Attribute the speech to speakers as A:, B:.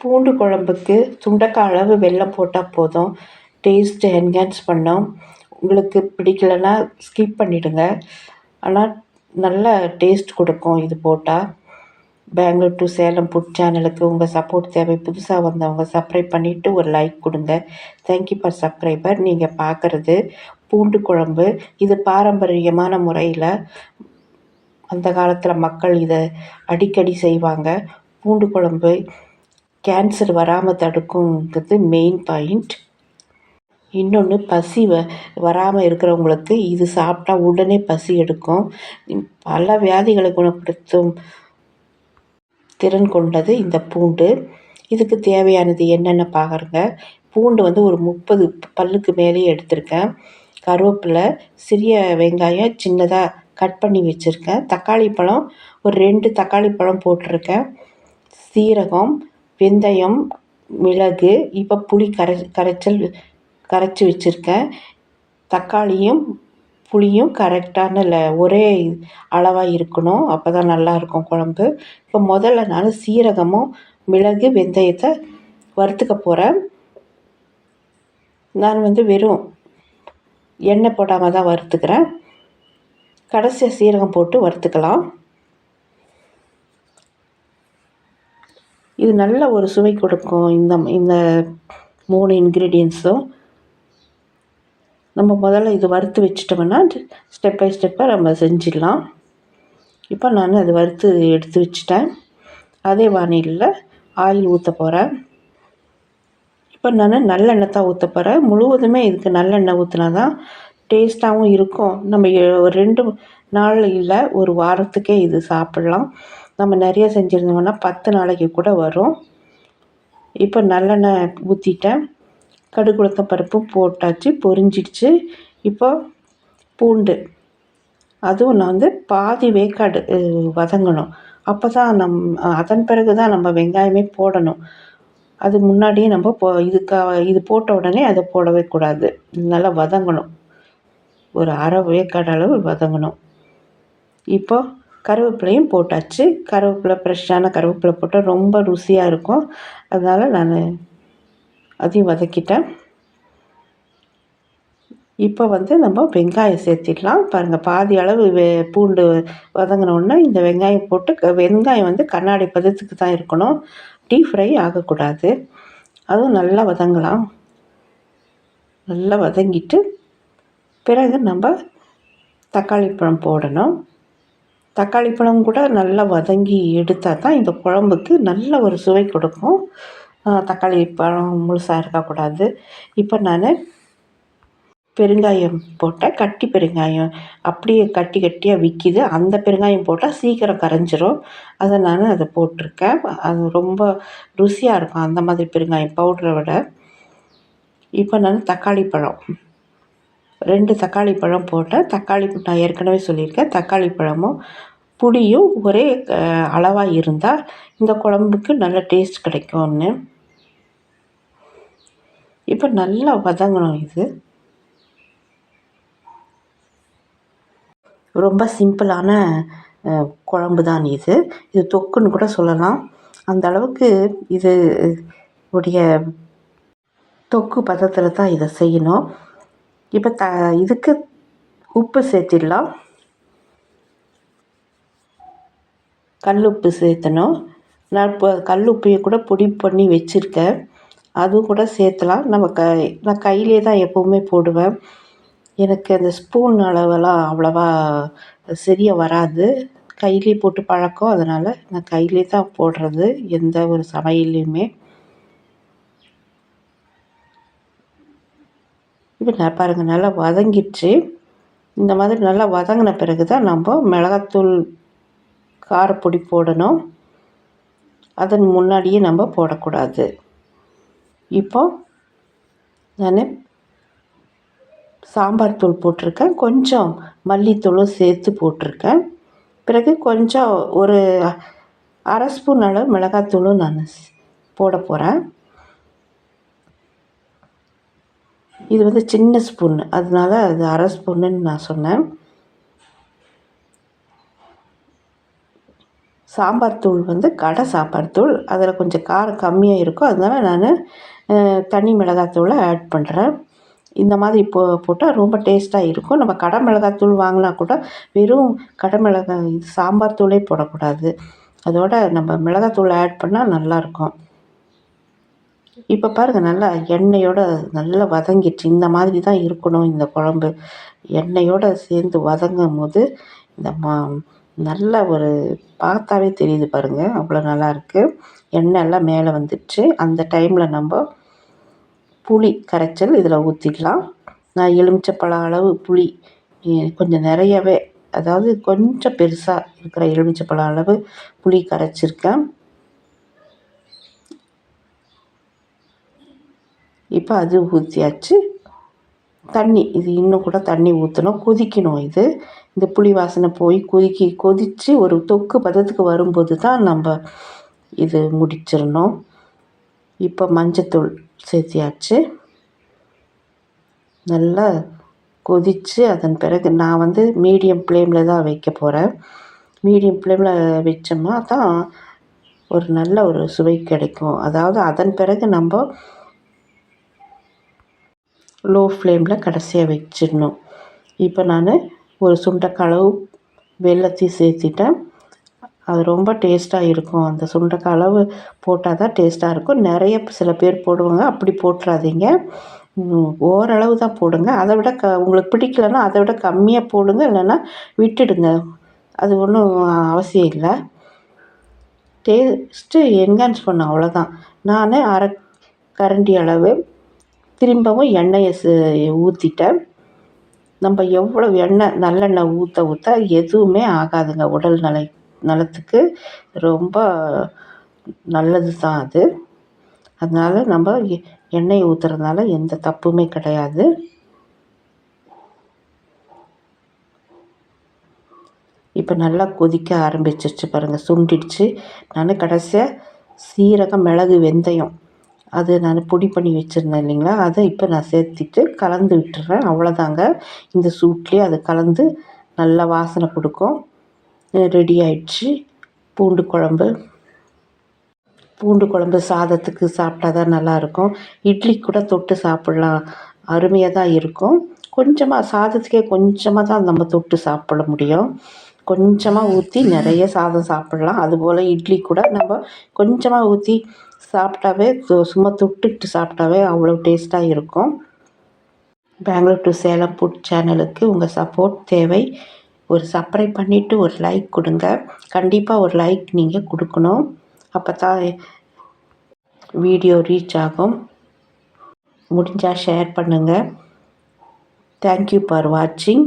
A: பூண்டு குழம்புக்கு சுண்டக்காய் அளவு வெல்லம் போட்டால் போதும். டேஸ்ட்டு என்ஹான்ஸ் பண்ணும். உங்களுக்கு பிடிக்கலைன்னா ஸ்கிப் பண்ணிவிடுங்க ஆனால் நல்ல டேஸ்ட் கொடுக்கும் இது போட்டால் பெங்களூர் டு சேலம் புட் சேனலுக்கு உங்கள் சப்போர்ட் தேவை. புதுசாக வந்தவங்க சப்ஸ்கிரைப் பண்ணிவிட்டு ஒரு லைக் கொடுங்க. தேங்க்யூ ஃபார் சப்ஸ்கிரைபர் நீங்கள் பார்க்குறது பூண்டு குழம்பு. இது பாரம்பரியமான முறையில் அந்த காலத்தில் மக்கள் இதை அடிக்கடி செய்வாங்க. பூண்டு குழம்பு கேன்சர் வராமல் தடுக்குங்கிறது மெயின் பாயிண்ட் இன்னொன்று பசி வ வராமல் இருக்கிறவங்களுக்கு இது சாப்பிட்டா உடனே பசி எடுக்கும். பல வியாதிகளை குணப்படுத்தும் திறன் கொண்டது இந்த பூண்டு. இதுக்கு தேவையானது என்னென்ன பார்க்குறங்க பூண்டு வந்து ஒரு முப்பது பல்லுக்கு மேலேயே எடுத்திருக்கேன். கருவேப்பிலை சிறிய வெங்காயம் சின்னதாக கட் பண்ணி வச்சுருக்கேன். தக்காளி பழம் ஒரு ரெண்டு தக்காளி பழம் போட்டிருக்கேன். சீரகம் வெந்தயம் மிளகு இப்போ புளி கரை கரைச்சல் கரைச்சி வச்சுருக்கேன் தக்காளியும் புளியும் கரெக்டான ல ஒரே அளவாக இருக்கணும். அப்போ தான் நல்லாயிருக்கும் குழம்பு. இப்போ முதல்ல நான் சீரகமும் மிளகு வெந்தயத்தை வறுத்துக்க போகிறேன் நான் வந்து வெறும் எண்ணெய் போடாமல் தான் வறுத்துக்கிறேன். கடைசியாக சீரகம் போட்டு வறுத்துக்கலாம். இது நல்ல ஒரு சுவை கொடுக்கும். இந்த இந்த மூணு இன்க்ரீடியன்ஸும் நம்ம முதல்ல இது வறுத்து வச்சுட்டோம்னா ஸ்டெப் பை ஸ்டெப்பாக நம்ம செஞ்சிடலாம். இப்போ நான் அது வறுத்து எடுத்து வச்சுட்டேன். அதே வானிலையில் ஆயில் ஊற்ற போகிறேன் இப்போ நான் நல்லெண்ணெய் தான் ஊற்ற போகிறேன் முழுவதுமே இதுக்கு நல்லெண்ணெய் ஊற்றினா தான் டேஸ்ட்டாகவும் இருக்கும். நம்ம ஒரு ரெண்டு நாள் இல்லை ஒரு வாரத்துக்கே இது சாப்பிட்லாம். நம்ம நிறைய செஞ்சுருந்தோம்னா பத்து நாளைக்கு கூட வரும். இப்போ நல்லெண்ணெய் ஊற்றிட்டேன் கடுகு பருப்பு பருப்பும் போட்டாச்சு பொரிஞ்சிடுச்சு. இப்போ பூண்டு. அதுவும் நான் வந்து பாதி வேக்காடு வதங்கணும். அப்போ தான் நம் அதன் பிறகு தான் நம்ம வெங்காயமே போடணும். அது முன்னாடியே நம்ம போ இதுக்காக இது போட்ட உடனே அதை போடவே கூடாது. நல்லா வதங்கணும். ஒரு அரை வேக்காடு அளவு வதங்கணும். இப்போ கருவேப்பிலையும் போட்டாச்சு. கருவேப்பிலை ஃப்ரெஷ்ஷான கருவேப்பிலை போட்டால் ரொம்ப ருசியாக இருக்கும். அதனால் நான் அதையும் வதக்கிட்டேன். இப்போ வந்து நம்ம வெங்காயம் சேர்த்திடலாம். பாருங்கள் பாதி அளவு வே பூண்டு வதங்கினோடனே இந்த வெங்காயம் போட்டு வெங்காயம் வந்து கண்ணாடி பதத்துக்கு தான் இருக்கணும். டீப் ஃப்ரை ஆகக்கூடாது. அதுவும் நல்லா வதங்கலாம். நல்லா வதங்கிட்டு பிறகு நம்ம தக்காளி பழம் போடணும். தக்காளி பழம் கூட நல்லா வதங்கி எடுத்தால் தான் இந்த குழம்புக்கு நல்ல ஒரு சுவை கொடுக்கும். தக்காளி பழம் முழுசாக இருக்கக்கூடாது இப்போ நான் பெருங்காயம் போட்டேன் கட்டி பெருங்காயம் அப்படியே கட்டி கட்டியாக விற்கிது அந்த பெருங்காயம் போட்டால் சீக்கிரம் கரைஞ்சிரும். அதை நான் அதை போட்டிருக்கேன். அது ரொம்ப ருசியாக இருக்கும். அந்த மாதிரி பெருங்காயம் பவுடரை விட. இப்போ நான் தக்காளி பழம். ரெண்டு தக்காளி பழம் போட்டேன். தக்காளி நான் ஏற்கனவே சொல்லியிருக்கேன். தக்காளி பழமும் புளியும் ஒரே அளவாக இருந்தால் இந்த குழம்புக்கு நல்ல டேஸ்ட் கிடைக்கும்னு. இப்போ நல்லா வதங்கணும் இது. ரொம்ப சிம்பிளான குழம்பு தான் இது. இது தொக்குன்னு கூட சொல்லலாம். அந்த அளவுக்கு இது உடைய தொக்கு பதத்தில் தான் இதை செய்யணும். இப்போ த இதுக்கு உப்பு சேர்த்திடலாம். கல் உப்பு சேர்த்தணும். நான் இப்போ கல் உப்பையை கூட பொடி பண்ணி வச்சுருக்கேன். அதுவும் கூட சேர்த்தலாம். நம்ம க நான் கையிலே தான் எப்போவுமே போடுவேன். எனக்கு அந்த ஸ்பூன் அளவெல்லாம் அவ்வளோவா சரியாக வராது. கையிலே போட்டு பழக்கம். அதனால் நான் கையிலே தான் போடுறது எந்த ஒரு சமையல்லையுமே. இப்போ நான் பாருங்கள் நல்லா வதங்கிடுச்சு. இந்த மாதிரி நல்லா வதங்கின பிறகு தான் நம்ம மிளகாத்தூள் காரப்பொடி போடணும். அதன் முன்னாடியே நம்ம போடக்கூடாது. இப்போ நான் சாம்பார் தூள் போட்டிருக்கேன். கொஞ்சம் மல்லித்தூளும் சேர்த்து போட்டிருக்கேன். பிறகு கொஞ்சம் ஒரு அரை ஸ்பூன் அளவு மிளகாத்தூளும் நான் போட போகிறேன் இது வந்து சின்ன ஸ்பூன் அதனால அது அரை ஸ்பூனுன்னு நான் சொன்னேன். சாம்பார் தூள் வந்து கடை சாம்பார் தூள். அதில் கொஞ்சம் காரம் கம்மியாக இருக்கும். அதனால் நான் தனி மிளகாத்தூளை ஆட் பண்ணுறேன் இந்த மாதிரி போ போட்டால் ரொம்ப டேஸ்ட்டாக இருக்கும். நம்ம கடை மிளகாத்தூள் வாங்கினா கூட வெறும் கடை மிளகாய் சாம்பார் தூளே போடக்கூடாது. அதோட நம்ம மிளகாத்தூள் ஆட் பண்ணால் நல்லாயிருக்கும் இப்போ பாருங்கள் நல்லா எண்ணெயோட நல்லா வதங்கிடுச்சு இந்த மாதிரி தான் இருக்கணும் இந்த குழம்பு. எண்ணெயோட சேர்ந்து வதங்கும் போது இந்த மா நல்ல ஒரு பார்த்தாவே தெரியுது பாருங்கள் அவ்வளோ நல்லாயிருக்கு எண்ணெய் எல்லாம் மேலே வந்துடுச்சு அந்த டைமில் நம்ம புளி கரைச்சல் இதில் ஊற்றிக்கலாம் நான் எலுமிச்சப்பழம் அளவு புளி கொஞ்சம் நிறையவே அதாவது கொஞ்சம் பெருசாக இருக்கிற எலுமிச்சப்பழம் அளவு புளி கரைச்சிருக்கேன். இப்போ அது ஊற்றியாச்சு தண்ணி இது இன்னும் கூட தண்ணி ஊற்றணும் கொதிக்கணும் இது. இந்த புளி வாசனை போய் கொதிக்கி கொதித்து ஒரு தொக்கு பதத்துக்கு வரும்போது தான் நம்ம இது முடிச்சிடணும். இப்போ மஞ்சத்தூள் சேர்த்தியாச்சு. நல்லா கொதித்து அதன் பிறகு நான் வந்து மீடியம் ஃப்ளேமில் தான் வைக்க போகிறேன் மீடியம் ஃப்ளேமில் வச்சோம்னா தான் ஒரு நல்ல ஒரு சுவை கிடைக்கும். அதாவது அதன் பிறகு நம்ம லோ ஃப்ளேமில் கடைசியாக வச்சிடணும். இப்போ நான் ஒரு சுண்டக்களவு வெள்ளத்தையும் சேர்த்திட்டேன். அது ரொம்ப டேஸ்ட்டாக இருக்கும். அந்த சுண்டைக்காய் அளவு போட்டால் தான் டேஸ்ட்டாக இருக்கும். நிறைய சில பேர் போடுவாங்க. அப்படி போட்டுறாதீங்க. ஓரளவு தான் போடுங்க. அதை விட க உங்களுக்கு பிடிக்கலன்னா அதை விட கம்மியாக போடுங்க. இல்லைன்னா விட்டுடுங்க. அது ஒன்றும் அவசியம் இல்லை. டேஸ்ட்டு என்ஹான்ஸ் பண்ணும். அவ்வளோதான் நான் அரை கரண்டி அளவு திரும்பவும் எண்ணெயை ஊற்றிட்டேன் நம்ம எவ்வளோ எண்ணெய் நல்லெண்ணெய் ஊற்ற ஊற்ற எதுவுமே ஆகாதுங்க உடல் நலை நலத்துக்கு. ரொம்ப நல்லது தான் அது. அதனால் நம்ம எண்ணெய் ஊற்றுறதுனால எந்த தப்புமே கிடையாது. இப்போ நல்லா கொதிக்க ஆரம்பிச்சிருச்சு பாருங்கள் சுண்டிடுச்சு. நான் கடைசியாக சீரகம் மிளகு வெந்தயம் அது நான் பொடி பண்ணி வச்சுருந்தேன் இல்லைங்களா? அதை இப்போ நான் சேர்த்திட்டு கலந்து விட்டுறேன். அவ்வளோதாங்க இந்த சூட்லேயே அது கலந்து நல்லா வாசனை கொடுக்கும். ரெடி ஆயிடுச்சு. பூண்டு குழம்பு. பூண்டு குழம்பு சாதத்துக்கு சாப்பிட்டா தான் நல்லாயிருக்கும். இட்லி கூட தொட்டு சாப்பிட்லாம். அருமையாக தான் இருக்கும். கொஞ்சமாக சாதத்துக்கே கொஞ்சமாக தான் நம்ம தொட்டு சாப்பிட முடியும். கொஞ்சமாக ஊற்றி நிறைய சாதம் சாப்பிட்லாம். அதுபோல் இட்லி கூட நம்ம கொஞ்சமாக ஊற்றி சாப்பிட்டாவே சும்மா தொட்டுட்டு சாப்பிட்டாவே அவ்வளோ டேஸ்ட்டாக இருக்கும். பெங்களூர் டு சேலம் ஃபுட் சேனலுக்கு உங்கள் சப்போர்ட் தேவை. ஒரு சப்ஸ்கிரைப் பண்ணிவிட்டு ஒரு லைக் கொடுங்க. கண்டிப்பாக ஒரு லைக் நீங்கள் கொடுக்கணும். அப்போ தான் வீடியோ ரீச் ஆகும் முடிஞ்சால் ஷேர் பண்ணுங்கள் தேங்க்யூ ஃபார் வாட்சிங்